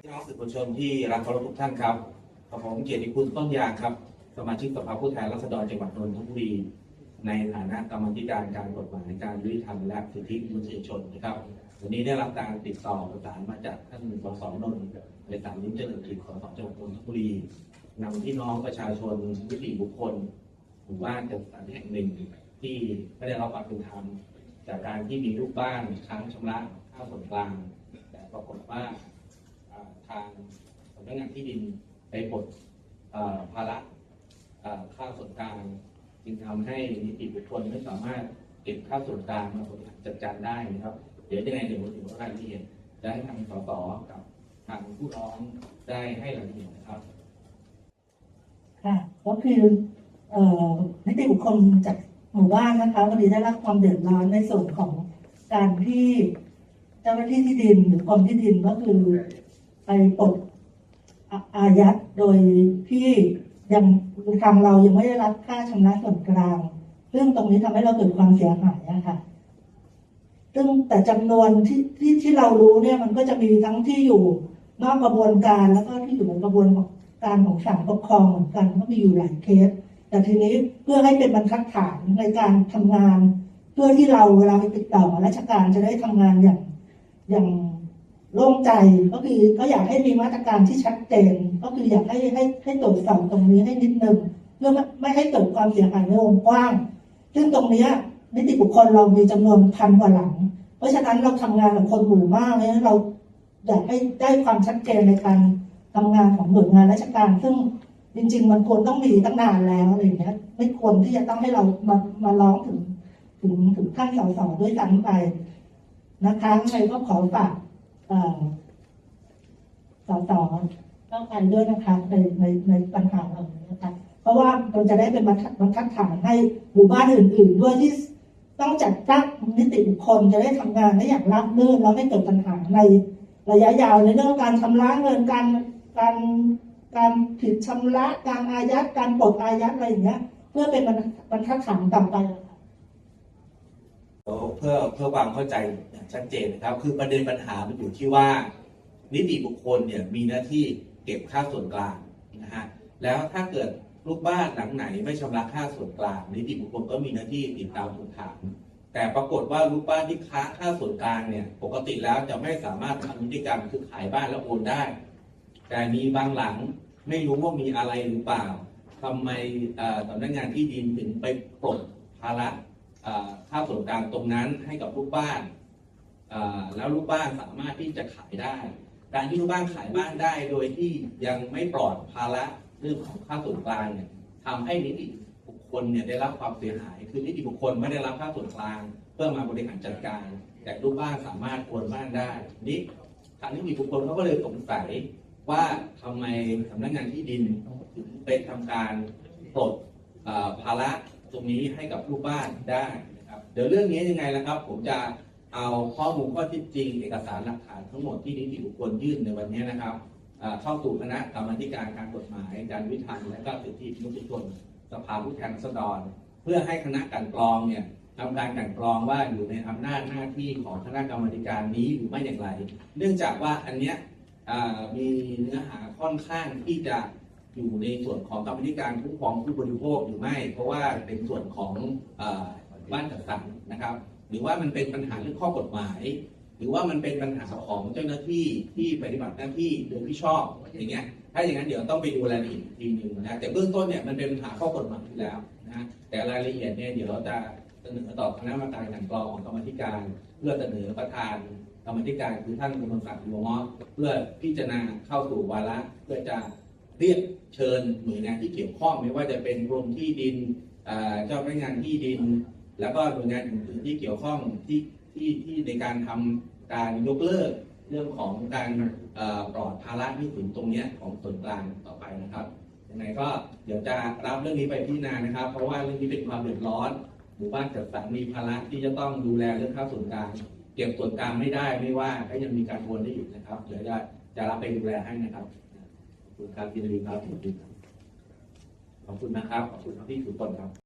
พี่น้องสื่อมวลชนที่รักเคารพทุกท่านครับกับผมเกียรติคุณต้นยางครับ สมาชิกสภาผู้แทนราษฎรจังหวัดนนทบุรีในฐานะกรรมธิการการกฎหมายการยุติธรรมและสิทธิมนุษยชนนะครับวันนี้ได้รับการติดต่อประสานมาจากท่านสสนนท์ในสามนิ้มเจริญกิจสสจังหวัดนนทบุรีนำพี่น้องประชาชนวิถีบุคคลหมู่บ้านจัดสรรแห่งหนึ่งที่ไม่ได้รับความเป็นธรรม จากการที่มีลูกบ้านค้างชำระค่าส่วนกลาง แต่ปรากฏว่าทางสำนักงานที่ดินไปปลดภาระค่าส่วนกลางจึงทำให้นิติบุคคลไม่สามารถเก็บค่าส่วนกลางมาบริหารจัดการได้นะครับ เดี๋ยวยังไงเดี๋ยวผมถึงรายละเอียดจะให้ทางสสกับทางผู้ร้องได้ให้รายละเอียดนะครับ ค่ะก็คือเอ่อนิติบุคคลจาก หมู่บ้านนะคะวันนี้ได้รับความเดือดร้อนในส่วนของการที่เจ้าหน้าที่ที่ดินหรือกรมที่ดินก็คือไปปลดอายัดโดยที่ยังทางเรายังไม่ได้รับค่าชำระส่วนกลาง ซึ่งตรงนี้ทำให้เราเกิดความเสียหายอะค่ะซึ่งแต่จำนวนที่ที่ที่เรารู้เนี่ยมันก็จะมีทั้งที่อยู่นอกกระบวนการแล้วก็ที่อยู่ในกระบวนการของศาลปกครองเหมือนกันก็มีอยู่หลายเคส แต่ทีนี้เพื่อให้เป็นบรรทัดฐานในการทำงาน เพื่อที่เราเวลาไปติดต่อราชการจะได้ทำงานอย่างอย่างโล่งใจก็คือก็อยากให้มีมาตรการที่ชัดเจนก็คืออยากให้ให้ให้ตรวจสอบตรงนี้ให้นิดนึงเพื่อไม่ไม่ให้เกิดความเสียหายในวงกว้าง ซึ่งตรงนี้นิติบุคคลเรามีจำนวนพันกว่าหลัง เพราะฉะนั้นเราทำงานกับคนหมู่มากเลยเราอยากให้ได้ความชัดเจนในการทำงานของหน่วยงานราชการ ซึ่ง จริง ๆ มันควรต้องมีตั้งนานแล้วอะไรอย่างเงี้ยไม่ควรที่จะต้องให้เรามามาร้องถึง ถึงถึงขั้นสสด้วยซ้ำไปนะคะยังไงก็ขอฝากเอ่อสสต้องไปด้วยนะคะในในในปัญหาเหล่านี้นะคะ เพราะว่ามันจะได้เป็นบรรทัดบรรทัดฐานให้หมู่บ้านอื่น ๆ ด้วยที่ต้องจัดตั้งนิติบุคคลจะได้ทำงานได้อย่างราบรื่นแล้วไม่เกิดปัญหาในระยะยาวในเรื่องการชำระเงินการการ การผิดชำระ การอายัดการปลดอายัดอะไรอย่างเงี้ย เพื่อเป็นบรรทัดฐานต่อไปเพื่อเพื่อความเข้าใจอย่างชัดเจนนะครับ คือประเด็นปัญหามันอยู่ที่ว่า นิติบุคคลเนี่ยมีหน้าที่เก็บค่าส่วนกลางนะฮะแล้วถ้าเกิดลูกบ้านหลังไหนไม่ชำระค่าส่วนกลาง นิติบุคคลก็มีหน้าที่ติดตามทวงถามแต่ปรากฏว่าลูกบ้านที่ค้างค่าส่วนกลางเนี่ย ปกติแล้วจะไม่สามารถทำนิติกรรมคือขายบ้านแล้วโอนได้ แต่มีบางหลังไม่รู้ว่ามีอะไรหรือเปล่าทำไมสำนักงานที่ดินถึงไปปลดภาระค่าส่วนกลางตรงนั้นให้กับลูกบ้าน แล้วลูกบ้านสามารถที่จะขายได้ การที่ลูกบ้านขายบ้านได้โดยที่ยังไม่ปลอดภาระเรื่องของค่าส่วนกลางเนี่ยทำให้นิติบุคคลเนี่ยได้รับความเสียหาย คือนิติบุคคลไม่ได้รับค่าส่วนกลาง เพื่อมาบริหารจัดการ แต่ลูกบ้านสามารถโอนบ้านได้นี่ทางนิติบุคคลเขาก็เลยสงสัย ว่าทำไมสำนักงานที่ดินถึงไปทำการปลดภาระตรงนี้ให้กับลูกบ้านได้นะครับเดี๋ยวเรื่องนี้ยังไงนะครับ ผมจะเอาข้อมูลข้อเท็จจริง เอกสารหลักฐานทั้งหมดที่นิติบุคคลยื่นในวันนี้นะครับเข้าสู่คณะกรรมการการกฎหมายการวิธรรมและก็สิทธิมนุษยชนสภาผู้แทนราษฎรเพื่อให้คณะกลันกรองเนี่ยทำการกันกรองว่าอยู่ในอำนาจหน้าที่ของคณะกรรมการนี้หรือไม่อย่างไร เนื่องจากว่าอันเนี้ย มีเนื้อหาค่อนข้างที่จะอยู่ในส่วนของกรรมธิการคุ้มครองผู้บริโภคหรือไม่ เพราะว่าเป็นส่วนของอบ้านจัดสรรนะครับ หรือว่ามันเป็นปัญหาเรื่องข้อกฎหมาย หรือว่ามันเป็นปัญหาของเจ้าหน้าที่ที่ปฏิบัติหน้าที่โดยไม่ชอบอย่างเงี้ยถ้าอย่างนั้นเดี๋ยวต้องไปดูรายละเอียดทีหนึ่งนะแต่เบื้องต้นเนี่ยมันเป็นปัญหาข้อกฎหมายอยู่แล้วนะแต่รายละเอียดเนี่ยเดี๋ยวเราจะเสนอต่อคณะกรรมการกลันกรองของกรรมธิการ เพื่อเสนอประธาน กรรมธิการคือท่านคุณศักดิ์วงมอเพื่อพิจารณาเข้าสู่วาระเพื่อจะเรียกเชิญหน่วยงานที่เกี่ยวข้องไม่ว่าจะเป็นกรมที่ดินเจ้าพนักงานที่ดิน แล้วก็หน่วยงานอื่นๆที่เกี่ยวข้องที่ที่ที่ในการทำการยกเลิกเรื่องของการปลอดภาระหนี้สินตรงนี้ของส่วนกลางต่อไปนะครับยังไงก็เดี๋ยวจะรับเรื่องนี้ไปพิจารณานะครับ เพราะว่าเรื่องนี้เป็นความเดือดร้อนหมู่บ้านจัดสรรมีภาระที่จะต้องดูแลเรื่องค่าส่วนกลาง เก็บส่วนกลางไม่ได้ไม่ว่าก็ยังมีการโอนได้อยู่นะครับเดี๋ยวจะจะรับไปดูแลให้นะครับขอบคุณครับยินดีครับขอบคุณครับขอบคุณนะครับขอบคุณที่สุตนครับ